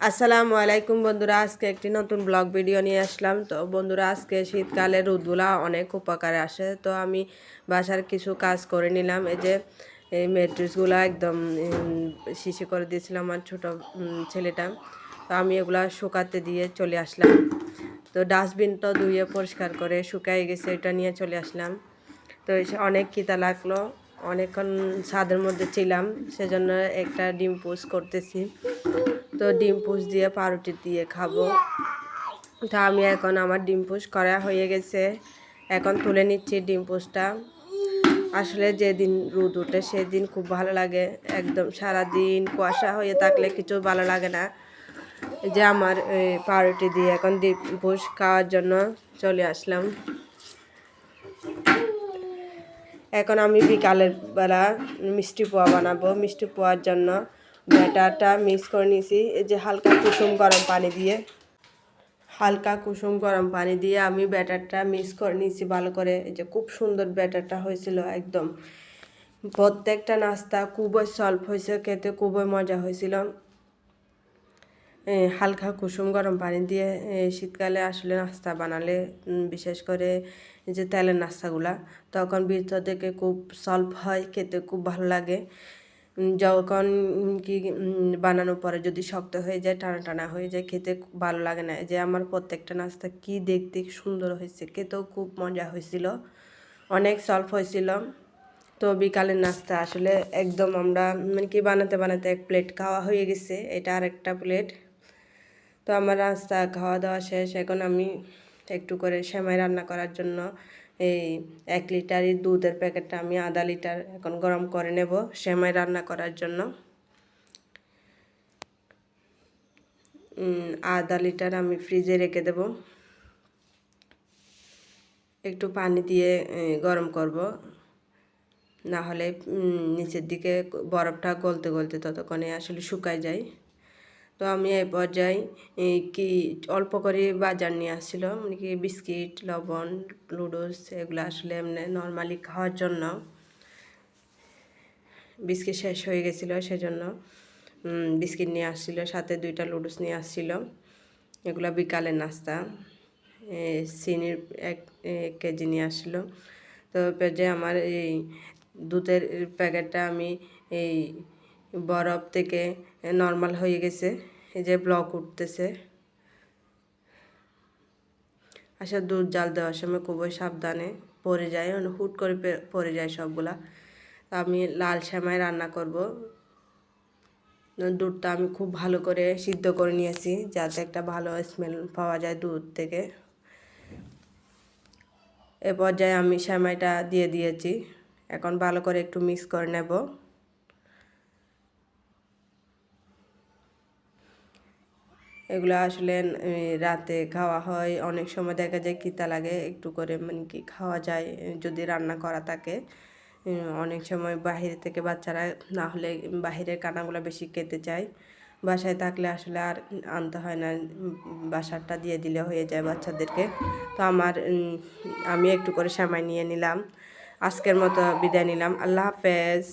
আসসালামু আলাইকুম বন্ধুরা, আজকে একটি নতুন ব্লগ ভিডিও নিয়ে আসলাম। তো বন্ধুরা, আজকে শীতকালে রোদগুলা অনেক উপকারে আসে। তো আমি বাসার কিছু কাজ করে নিলাম। এই যে, এই ম্যাট্রিক্সগুলো একদম শিশি করে দিয়েছিলাম আমার ছোটো ছেলেটা। তো আমি এগুলা শুকাতে দিয়ে চলে আসলাম। তো ডাস্টবিনটা ধুয়ে পরিষ্কার করে শুকাই গেছে, এটা নিয়ে চলে আসলাম। তো অনেক কিতা লাগল, অনেকক্ষণ ছাদের মধ্যে ছিলাম, সেজন্য একটা ডিম পোস্ট করতেছি। তো ডিম পোস্ট দিয়ে পাউরুটি দিয়ে খাব। তো আমি এখন আমার ডিম পোস্ট করা হয়ে গেছে। এখন তুলে নিচ্ছি ডিম পোস্টটা আসলে যেদিন রোদ ওঠে সেদিন খুব ভালো লাগে। একদম সারা দিন কুয়াশা হয়ে থাকলে কিছু ভালো লাগে না। যে আমার পাউরুটি দিয়ে এখন ডিম পোস্ট খাওয়ার জন্য চলে আসলাম। এখন আমি বিকালের বেলা মিষ্টি পোয়া বানাবো। মিষ্টি পোয়ার জন্য ব্যাটারটা মিক্স করে নিয়েছি এই যে হালকা কুসুম গরম পানি দিয়ে। হালকা কুসুম গরম পানি দিয়ে আমি ব্যাটারটা মিক্স করে নিয়েছি ভালো করে। এই যে খুব সুন্দর ব্যাটারটা হয়েছিল একদম। প্রত্যেকটা নাস্তা খুবই সলভ হয়েছে, খেতে খুবই মজা হয়েছিল। হালকা কুসুম গরম পানি দিয়ে শীতকালে আসলে নাস্তা বানালে বিশেষ করে যে তেলের নাস্তাগুলা, তখন ভিতর থেকে খুব সলভ হয়, খেতে খুব ভালো লাগে। যখন কি বানানোর পরে যদি শক্ত হয়ে যায় টানা টানা হয়ে যায়, খেতে ভালো লাগে না। যে আমার প্রত্যেকটা নাস্তা কি দেখতে সুন্দর হয়েছে, খেতেও খুব মজা হয়েছিল, অনেক সলভ হয়েছিল। তো বিকালের নাস্তা আসলে একদম আমরা মানে কি বানাতে বানাতে এক প্লেট খাওয়া হয়ে গেছে, এটা আর একটা প্লেট। তো আমার নাস্তা খাওয়া দাওয়া শেষ, এখন আমি একটু করে সেমাই রান্না করার জন্য এই এক লিটারই দুধের প্যাকেটটা আমি আধা লিটার এখন গরম করে নেব সেমাই রান্না করার জন্য। আধা লিটার আমি ফ্রিজে রেখে দেব। একটু পানি দিয়ে গরম করব। না হলে নিচের দিকে বরফটা গলতে গলতে ততক্ষণে আসলে শুকায় যায়। তো আমি এই পর্যায়ে কি অল্প করে বাজার নিয়ে আসছিল মানে কি বিস্কিট, লবণ লুডোস এগুলো আসলে এমনি নর্মালি খাওয়ার জন্য। বিস্কিট শেষ হয়ে গেছিল সেজন্য বিস্কিট নিয়ে আসছিল, সাথে দুইটা লুডোস নিয়ে আসছিল। এগুলো বিকালের নাস্তা। চিনির এক এক কেজি নিয়ে আসলো তো পেজে আমার এই দুধের প্যাকেটটা আমি এই বরফ থেকে নর্মাল হয়ে গেছে। এই যে ব্লক উঠতেছে। আসলে দুধ জাল দেওয়ার সময় খুবই সাবধানে পড়ে যায় মানে হুট করে পড়ে যায় সবগুলা। আমি লাল সেমাই রান্না করব। দুধটা আমি খুব ভালো করে সিদ্ধ করে নিয়েছি, যাতে একটা ভালো স্মেল পাওয়া যায় দুধ থেকে। এ পর্যায়ে আমি সেমাইটা দিয়ে দিয়েছি। এখন ভালো করে একটু মিক্স করে নেব। এগুলো আসলে রাতে খাওয়া হয়। অনেক সময় দেখা যায় কিতা লাগে, একটু করে মানে কি খাওয়া যায়, যদি রান্না করা থাকে। অনেক সময় বাহিরে থেকে বাচ্চারা না হলে বাহিরের কানাগুলো বেশি খেতে চায়। বাসায় থাকলে আসলে আর আনতে হয় না বাসারটা দিয়ে দিলে হয়ে যায় বাচ্চাদেরকে। তো আমার আমি একটু করে সামাই নিয়ে নিলাম। আজকের মতো বিদায় নিলাম। আল্লাহ হাফেজ।